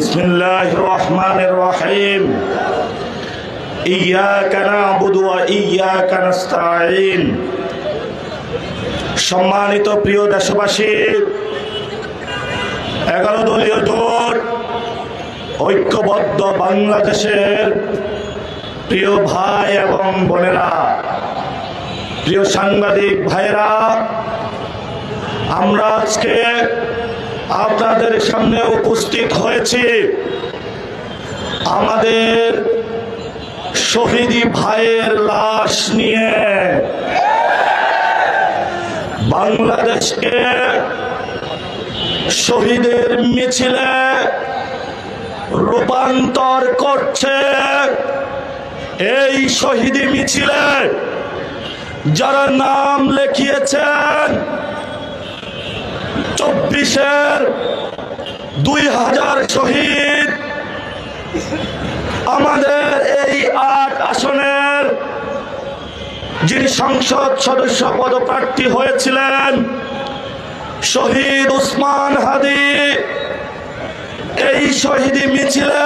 بسم الله الرحمن الرحيم إياك نعبد وإياك نستعين সম্মানিত প্রিয় দেশবাসী এগারো দলীয় জোট ঐক্যবদ্ধ বাংলাদেশের প্রিয় ভাই এবং বোনেরা প্রিয় সাংবাদিক ভাইরা আমরা আজকে আপনাদের সামনে উপস্থিত হয়েছি। আমাদের শহীদি ভাইয়ের লাশ নিয়ে বাংলাদেশকে শহীদের মিছিলে রূপান্তর করছে এই শহীদি মিছিলে। যারা নাম লেখিয়েছেন চব্বিশের দুই হাজার শহীদ। আমাদের এই আট আসনের যিনি সংসদ সদস্য পদপ্রার্থী হয়েছিলেন, শহীদ উসমান হাদি, এই শহীদি মিছিলে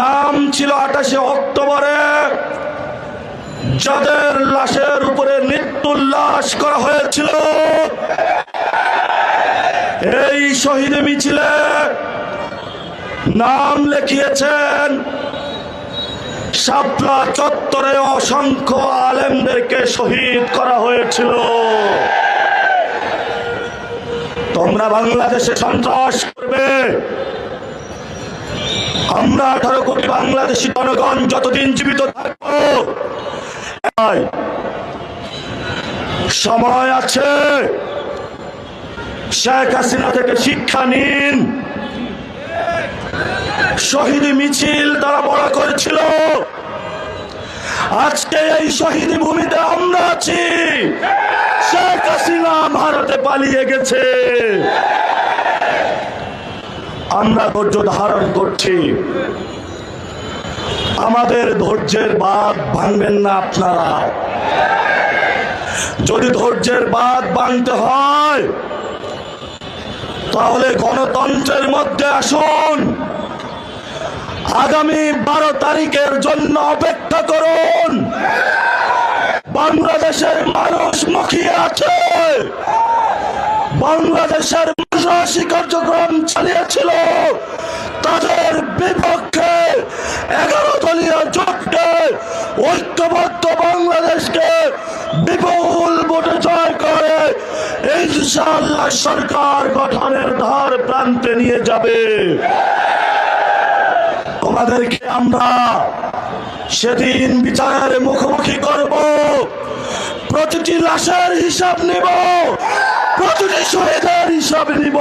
নাম ছিল আঠাশে অক্টোবরে। যাদের লাশের উপরে মৃত্যুল্লাস করা হয়েছিল এই শহীদ মিছিলে নাম লিখিয়েছেন শাপলা চত্বরে অসংখ্য আলেমদেরকে শহীদ করা হয়েছিল। তোমরা বাংলাদেশে সন্ত্রাস করবে। আমরা আঠারো কোটি বাংলাদেশি জনগণ যতদিন জীবিত থাকব সময় আছে। শেখ হাসিনা থেকে শিক্ষা নিন। শহীদ মিছিল তারা বড় করেছিল। আজকে এই শহীদ ভূমিতে আমরা আছি। শেখ হাসিনা ভারতে পালিয়ে গেছে। আমরা ধৈর্য ধারণ করছি। আমাদের ধৈর্যের বাদ ভাঙবেন না আপনারা। যদি ধৈর্যের বাদ ভাঙতে হয় তাহলে গণতন্ত্রের মধ্যে আসুন। আগামী বারো তারিখের জন্য অপেক্ষা করুন। বাংলাদেশের মানুষ মুখিয়ে আছে। বাংলাদেশের সন্ত্রাসী কার্যক্রম চালিয়েছিল। তাদের বিপক্ষে এগারো দলীয় জোটকে ঐক্যবদ্ধ বাংলাদেশকে বিপুল ভোটে জয় করে ইনশাআল্লাহ সরকার গঠনের ধার প্রান্তে নিয়ে যাবে। তোমাদেরকে আমরা সেদিন বিচারের মুখোমুখি করব, প্রতিটি লাশের হিসাব নেব, প্রতিটি শহীদের হিসাব নিব।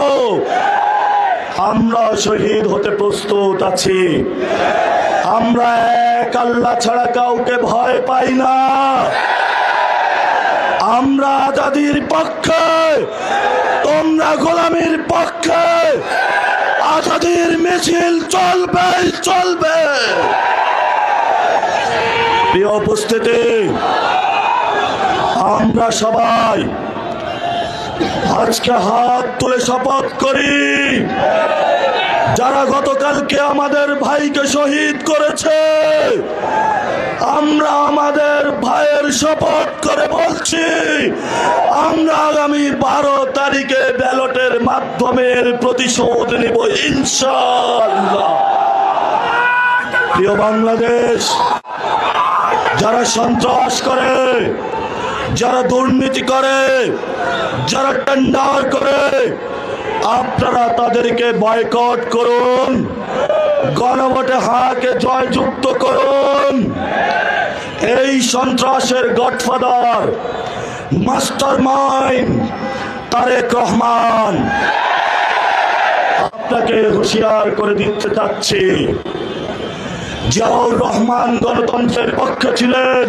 আমরা শহীদ হতে প্রস্তুত আছি। আমরা এক আল্লাহ ছাড়া কাউকে ভয় পাই না। আমরা আজাদির পক্ষে, তোমরা গোলামির পক্ষে, আজাদির মিছিল চলবে চলবে। প্রিয় উপস্থিতি, আমরা সবাই আজকে হাত তুলে শপথ করি, যারা গতকালকে আমাদের ভাইকে শহীদ করেছে আমরা আমাদের ভাইয়ের শপথ করে বলছি, আমরা আগামী বারো তারিখে ব্যালটের মাধ্যমে প্রতিশোধ নিব ইনশাল্লাহ প্রিয় বাংলাদেশ, যারা সন্ত্রাস করে, যারা দুর্নীতি করে, যারা টেন্ডার করে, আপনারা তাদেরকে বয়কট করুন, গণভোটে হাকে জয়যুক্ত করুন। সন্ত্রাসের godfather mastermind Tarique Rahman. আপনাকে হুঁশিয়ার করে দিতে চাচ্ছি, জিয়াউর রহমান গণতন্ত্রের পক্ষে ছিলেন।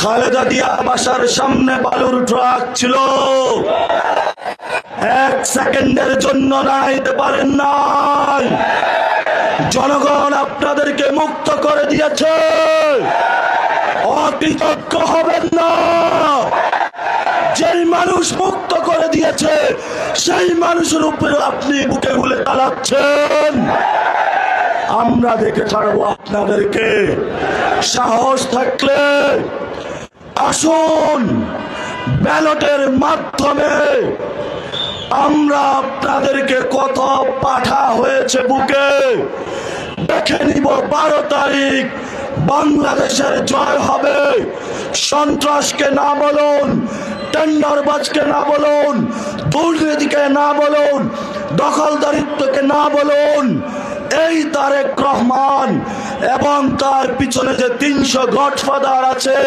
খালেদা দিয়া বাসার সামনে বালুর ট্রাক ছিল। এক সেকেন্ডের জন্য নাইতে পারেন নাই। জনগণ আপনাদেরকে মুক্ত করে দিয়েছে। অকৃতজ্ঞ হবেন না। যেই মানুষ মুক্ত করে দিয়েছে, সেই মানুষের উপরে আপনি বুকে গুলে তালা চালাচ্ছেন। আমরা দেখে ছাড়বো আপনাদেরকে। সাহস থাকলে আসুন, ব্যালটের মাধ্যমে আমরা আপনাদেরকে কত পাঠা হয়েছে বুকে। দেখে নিব বারো তারিখ বাংলাদেশের জয় হবে। সন্ত্রাসকে না বলুন, টেন্ডারবাজকে না বলুন, দুর্নীতিকে না বলুন, দখলদারিত্বকে না বলুন এই তারেক রহমান এবং তার পিছনে যে তিনশো গডফাদার আছে,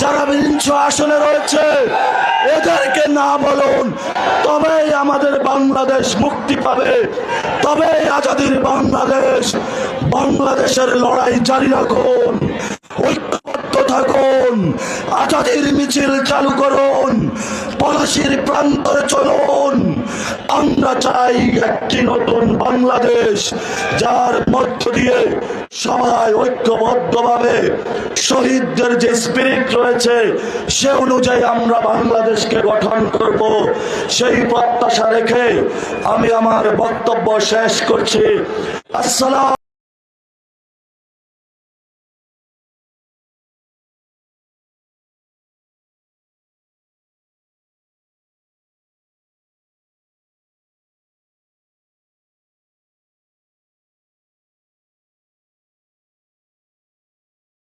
যারা তিনশো আসনে রয়েছে, এদেরকে না বলুন, তবেই আমাদের বাংলাদেশ মুক্তি পাবে, তবেই আজাদির বাংলাদেশ বাংলাদেশের লড়াই জারি রাখুন, ঐক্যবদ্ধ থাকুন, আজাদির মিছিল চালু করুন, পলাশির প্রান্তরে চলুন। আমরা চাই একটি নতুন বাংলাদেশ, যার মধ্য দিয়ে সবাই ঐক্যবদ্ধভাবে শহীদদের যে স্পিরিট রয়েছে, সে অনুযায়ী আমরা বাংলাদেশকে গঠন করব। সেই প্রত্যাশা রেখে আমি আমার বক্তব্য শেষ করছি। আসসালাম